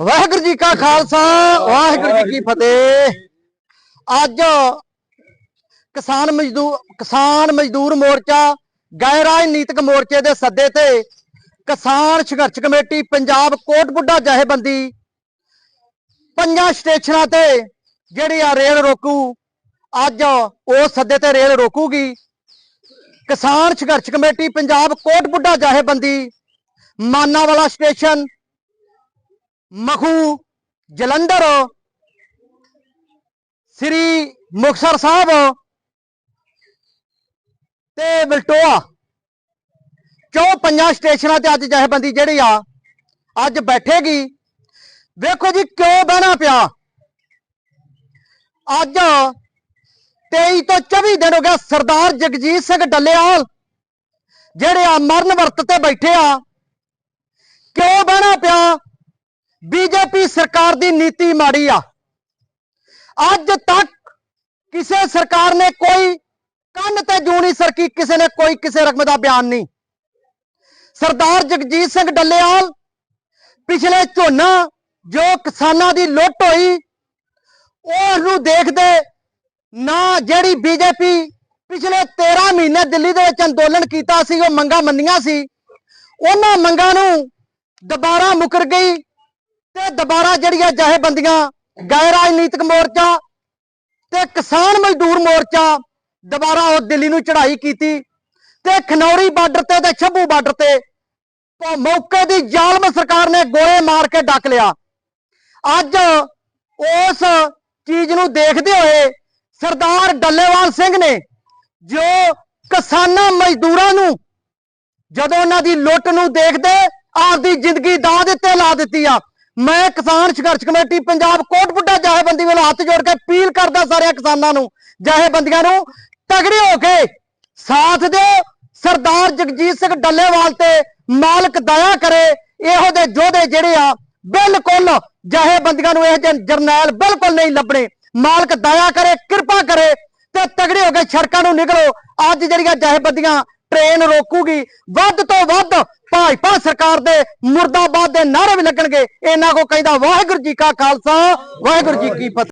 ਵਾਹਿਗੁਰੂ ਜੀ ਕਾ ਖਾਲਸਾ, ਵਾਹਿਗੁਰੂ ਜੀ ਕੀ ਫਤਿਹ। ਅੱਜ ਕਿਸਾਨ ਮਜ਼ਦੂਰ ਕਿਸਾਨ ਮਜ਼ਦੂਰ ਮੋਰਚਾ, ਗੈਰ ਰਾਜਨੀਤਿਕ ਮੋਰਚੇ ਦੇ ਸੱਦੇ ਤੇ ਕਿਸਾਨ ਸੰਘਰਸ਼ ਕਮੇਟੀ, ਪੰਜਾਬ ਕੋਟਬੁੱਢਾ ਜਥੇਬੰਦੀ, ਪੰਜਾਂ ਸਟੇਸ਼ਨਾਂ ਤੇ ਜਿਹੜੀ ਆ ਰੇਲ ਰੋਕੂ, ਅੱਜ ਉਹ ਸੱਦੇ ਤੇ ਰੇਲ ਰੋਕੂਗੀ। ਕਿਸਾਨ ਸੰਘਰਸ਼ ਕਮੇਟੀ, ਪੰਜਾਬ ਕੋਟਬੁੱਢਾ ਜਥੇਬੰਦੀ, ਮਾਨਾਵਾਲਾ ਸਟੇਸ਼ਨ ਮਖੂ ਜਲੰਧਰ। ਸ੍ਰੀ ਮੁਕਤਸਰ ਸਾਹਿਬ। ਤੇ ਵਿਲਟੋਆ ਚੌ ਪੰਜਾਂ ਸਟੇਸ਼ਨਾਂ ਤੇ ਅੱਜ ਜਥੇਬੰਦੀ ਜਿਹੜੀ ਆ, ਅੱਜ ਬੈਠੇਗੀ? ਵੇਖੋ ਜੀ ਕਿਉਂ ਬਹਿਣਾ ਪਿਆ। ਅੱਜ 23 ਤੋਂ 24 ਦਿਨ ਹੋ ਗਿਆ ਸਰਦਾਰ ਜਗਜੀਤ ਸਿੰਘ ਡੱਲੇਵਾਲ, ਜਿਹੜੇ ਆ ਮਰਨ ਵਰਤ ਤੇ ਬੈਠੇ ਆ। ਕਿਉਂ ਬਹਿਣਾ ਪਿਆ? ਬੀਜੇਪੀ ਸਰਕਾਰ ਦੀ ਨੀਤੀ ਮਾੜੀ ਆ। ਅੱਜ ਤੱਕ ਕਿਸੇ ਸਰਕਾਰ ਨੇ ਕੋਈ ਕੰਨ ਤੇ ਜੂਣੀ ਨਹੀਂ ਸਰਕੀ, ਕਿਸੇ ਨੇ ਕੋਈ ਕਿਸੇ ਰਕਮ ਦਾ ਬਿਆਨ ਨਹੀਂ। ਸਰਦਾਰ ਜਗਜੀਤ ਸਿੰਘ ਡੱਲੇਵਾਲ ਪਿਛਲੇ ਝੋਨਾ ਜੋ ਕਿਸਾਨਾਂ ਦੀ ਲੁੱਟ ਹੋਈ ਉਸ ਨੂੰ ਦੇਖਦੇ ਨਾ ਜਿਹੜੀ ਬੀਜੇਪੀ ਪਿਛਲੇ 13 ਮਹੀਨੇ ਦਿੱਲੀ ਦੇ ਵਿੱਚ ਅੰਦੋਲਨ ਕੀਤਾ ਸੀ, ਉਹ ਮੰਗਾਂ ਮੰਨੀਆਂ ਸੀ, ਉਹਨਾਂ ਮੰਗਾਂ ਨੂੰ ਦੁਬਾਰਾ ਮੁਕਰ ਗਈ। ਤੇ ਦੁਬਾਰਾ ਜਿਹੜੀਆਂ ਜਥੇਬੰਦੀਆਂ, ਗੈਰ ਰਾਜਨੀਤਿਕ ਮੋਰਚਾ ਤੇ ਕਿਸਾਨ ਮਜ਼ਦੂਰ ਮੋਰਚਾ ਦੁਬਾਰਾ ਉਹ ਦਿੱਲੀ ਨੂੰ ਚੜ੍ਹਾਈ ਕੀਤੀ ਤੇ ਖਨੌਰੀ ਬਾਰਡਰ ਤੇ ਤੇ ਛੱਬੂ ਬਾਰਡਰ ਤੇ ਮੌਕੇ ਦੀ ਜ਼ਾਲਮ ਸਰਕਾਰ ਨੇ ਗੋਲੇ ਮਾਰ ਕੇ ਡੱਕ ਲਿਆ। ਅੱਜ ਉਸ ਚੀਜ਼ ਨੂੰ ਦੇਖਦੇ ਹੋਏ ਸਰਦਾਰ ਡੱਲੇਵਾਲ ਸਿੰਘ ਨੇ ਜੋ ਕਿਸਾਨਾਂ ਮਜ਼ਦੂਰਾਂ ਨੂੰ ਜਦੋਂ ਉਹਨਾਂ ਦੀ ਲੁੱਟ ਨੂੰ ਦੇਖਦੇ, ਆਪਦੀ ਜ਼ਿੰਦਗੀ ਦਾਅ ਦਿੱਤੇ ਲਾ ਦਿੱਤੀ ਆ। ਮੈਂ ਕਿਸਾਨ ਸੰਘਰਸ਼ ਕਮੇਟੀ ਪੰਜਾਬ ਕੋਟਬੁੱਢਾ ਜਥੇਬੰਦੀ ਵੱਲੋਂ ਹੱਥ ਜੋੜ ਕੇ ਅਪੀਲ ਕਰਦਾ ਸਾਰਿਆਂ ਕਿਸਾਨਾਂ ਨੂੰ, ਜਥੇਬੰਦੀਆਂ ਨੂੰ, ਤਗੜੇ ਹੋ ਕੇ ਸਾਥ ਦਿਓ, ਸਰਦਾਰ ਜਗਜੀਤ ਸਿੰਘ ਡੱਲੇਵਾਲ ਤੇ ਮਾਲਕ ਦਇਆ ਕਰੇ, ਇਹੋ ਦੇ ਯੋਧੇ ਜਿਹੜੇ ਆ, ਬਿਲਕੁਲ ਜਥੇਬੰਦੀਆਂ ਨੂੰ ਇਹ ਜਿਹੇ ਜਰਨੈਲ ਬਿਲਕੁਲ ਨਹੀਂ ਲੱਭਣੇ। ਮਾਲਕ ਦਇਆ ਕਰੇ, ਕਿਰਪਾ ਕਰੇ ਤੇ ਤਗੜੇ ਹੋ ਕੇ ਸੜਕਾਂ ਨੂੰ ਨਿਕਲੋ। ਅੱਜ ਜਿਹੜੀਆਂ ਜਥੇਬੰਦੀਆਂ ਟ੍ਰੇਨ ਰੋਕੂਗੀ। ਵੱਧ ਤੋਂ ਵੱਧ ਭਾਜਪਾ ਸਰਕਾਰ ਦੇ ਮੁਰਦਾਬਾਦ ਦੇ ਨਾਅਰੇ ਵੀ ਲੱਗਣਗੇ। ਇਹਨਾਂ ਕੋ ਕਹਿੰਦਾ ਵਾਹਿਗੁਰੂ ਜੀ ਕਾ ਖਾਲਸਾ, ਵਾਹਿਗੁਰੂ ਜੀ ਕੀ ਫਤਿਹ।